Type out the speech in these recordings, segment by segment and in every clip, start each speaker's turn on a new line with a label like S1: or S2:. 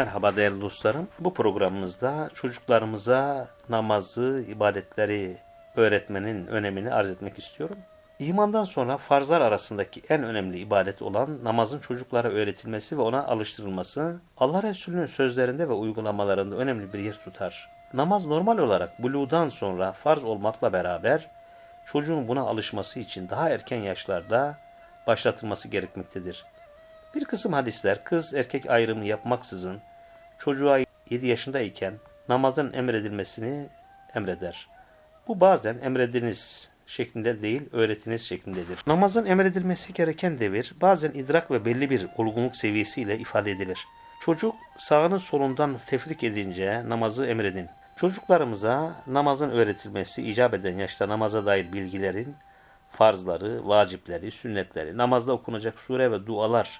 S1: Merhaba değerli dostlarım. Bu programımızda çocuklarımıza namazı, ibadetleri öğretmenin önemini arz etmek istiyorum. İmandan sonra farzlar arasındaki en önemli ibadet olan namazın çocuklara öğretilmesi ve ona alıştırılması Allah Resulü'nün sözlerinde ve uygulamalarında önemli bir yer tutar. Namaz normal olarak buluğdan sonra farz olmakla beraber çocuğun buna alışması için daha erken yaşlarda başlatılması gerekmektedir. Bir kısım hadisler kız erkek ayrımı yapmaksızın çocuğa 7 yaşındayken namazın emredilmesini emreder. Bu bazen emrediniz şeklinde değil öğretiniz şeklindedir. Namazın emredilmesi gereken devir bazen idrak ve belli bir olgunluk seviyesiyle ifade edilir. Çocuk sağını solundan tefrik edince namazı emredin. Çocuklarımıza namazın öğretilmesi icap eden yaşta namaza dair bilgilerin farzları, vacipleri, sünnetleri, namazda okunacak sure ve dualar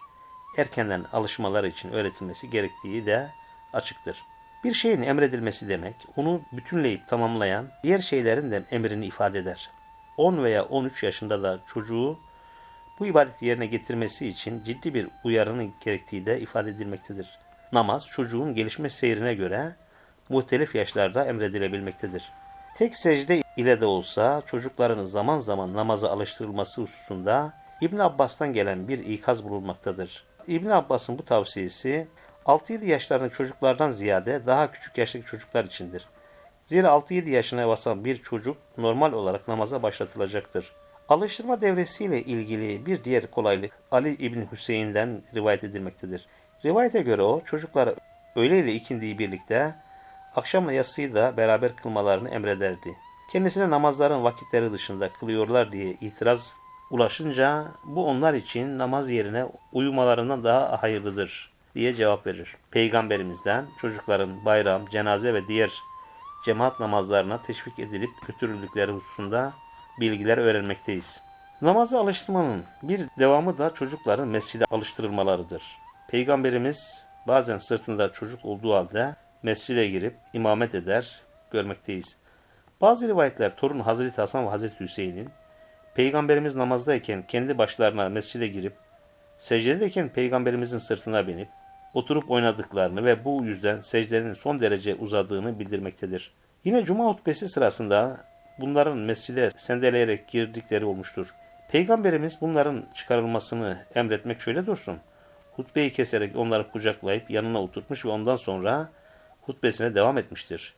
S1: erkenden alışmaları için öğretilmesi gerektiği de açıktır. Bir şeyin emredilmesi demek, onu bütünleyip tamamlayan diğer şeylerin de emrini ifade eder. 10 veya 13 yaşında da çocuğu bu ibadeti yerine getirmesi için ciddi bir uyarının gerektiği de ifade edilmektedir. Namaz çocuğun gelişme seyrine göre muhtelif yaşlarda emredilebilmektedir. Tek secde ile de olsa çocukların zaman zaman namaza alıştırılması hususunda İbn Abbas'tan gelen bir ikaz bulunmaktadır. İbn Abbas'ın bu tavsiyesi 6-7 yaşlarındaki çocuklardan ziyade daha küçük yaştaki çocuklar içindir. Zira 6-7 yaşına basan bir çocuk normal olarak namaza başlatılacaktır. Alıştırma devresiyle ilgili bir diğer kolaylık Ali İbn Hüseyin'den rivayet edilmektedir. Rivayete göre o çocuklara öğle ile ikindiyi birlikte akşamla yatsıyı da beraber kılmalarını emrederdi. Kendisine namazların vakitleri dışında kılıyorlar diye itiraz ulaşınca bu onlar için namaz yerine uyumalarından daha hayırlıdır diye cevap verir. Peygamberimizden çocukların bayram, cenaze ve diğer cemaat namazlarına teşvik edilip götürüldükleri hususunda bilgiler öğrenmekteyiz. Namazı alıştırmanın bir devamı da çocukların mescide alıştırılmalarıdır. Peygamberimiz bazen sırtında çocuk olduğu halde mescide girip imamet eder görmekteyiz. Bazı rivayetler torun Hazreti Hasan ve Hazreti Hüseyin'in Peygamberimiz namazdayken kendi başlarına mescide girip secdedeyken peygamberimizin sırtına binip oturup oynadıklarını ve bu yüzden secdenin son derece uzadığını bildirmektedir. Yine cuma hutbesi sırasında bunların mescide sendeleyerek girdikleri olmuştur. Peygamberimiz bunların çıkarılmasını emretmek şöyle dursun. Hutbeyi keserek onları kucaklayıp yanına oturtmuş ve ondan sonra hutbesine devam etmiştir.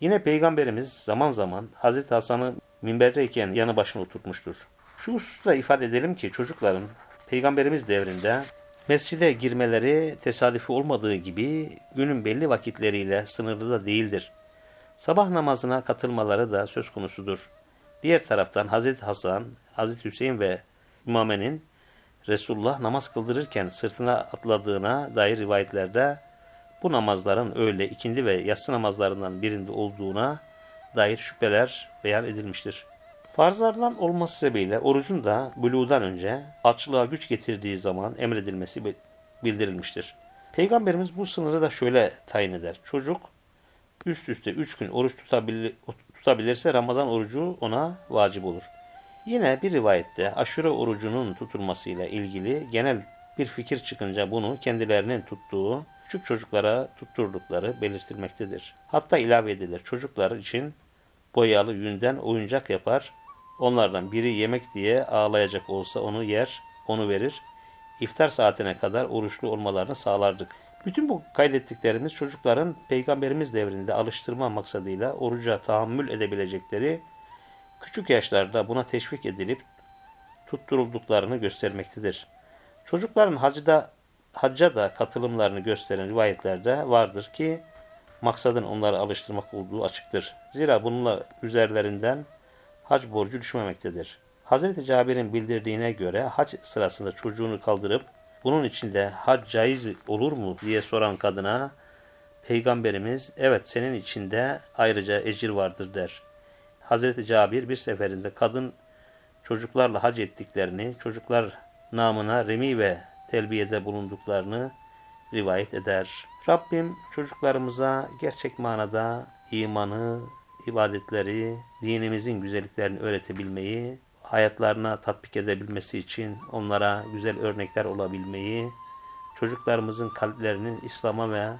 S1: Yine Peygamberimiz zaman zaman Hazreti Hasan'ı minberdeyken yanı başına oturtmuştur. Şu hususta ifade edelim ki çocukların Peygamberimiz devrinde mescide girmeleri tesadüfi olmadığı gibi günün belli vakitleriyle sınırlı da değildir. Sabah namazına katılmaları da söz konusudur. Diğer taraftan Hazreti Hasan, Hazreti Hüseyin ve İmame'nin Resulullah namaz kıldırırken sırtına atladığına dair rivayetlerde bu namazların öğle, ikindi ve yatsı namazlarından birinde olduğuna dair şüpheler beyan edilmiştir. Farzlardan olması sebebiyle orucun da buluğdan önce açlığa güç getirdiği zaman emredilmesi bildirilmiştir. Peygamberimiz bu sınırı da şöyle tayin eder. Çocuk üst üste üç gün oruç tutabilir, tutabilirse Ramazan orucu ona vacip olur. Yine bir rivayette aşure orucunun tutulmasıyla ilgili genel bir fikir çıkınca bunu kendilerinin tuttuğu küçük çocuklara tutturdukları belirtilmektedir. Hatta ilave edilir. Çocuklar için boyalı yünden oyuncak yapar. Onlardan biri yemek diye ağlayacak olsa onu yer, onu verir. İftar saatine kadar oruçlu olmalarını sağlardık. Bütün bu kaydettiklerimiz çocukların peygamberimiz devrinde alıştırma maksadıyla oruca tahammül edebilecekleri küçük yaşlarda buna teşvik edilip tutturulduklarını göstermektedir. Çocukların hacda, hacca da katılımlarını gösteren rivayetlerde vardır ki maksadın onları alıştırmak olduğu açıktır. Zira bununla üzerlerinden hac borcu düşmemektedir. Hz. Cabir'in bildirdiğine göre hac sırasında çocuğunu kaldırıp bunun içinde hac caiz olur mu diye soran kadına Peygamberimiz evet senin içinde ayrıca ecir vardır der. Hazreti Cabir bir seferinde kadın çocuklarla hac ettiklerini, çocuklar namına remi ve telbiyede bulunduklarını rivayet eder. Rabbim çocuklarımıza gerçek manada imanı, ibadetleri, dinimizin güzelliklerini öğretebilmeyi, hayatlarına tatbik edebilmesi için onlara güzel örnekler olabilmeyi, çocuklarımızın kalplerinin İslam'a ve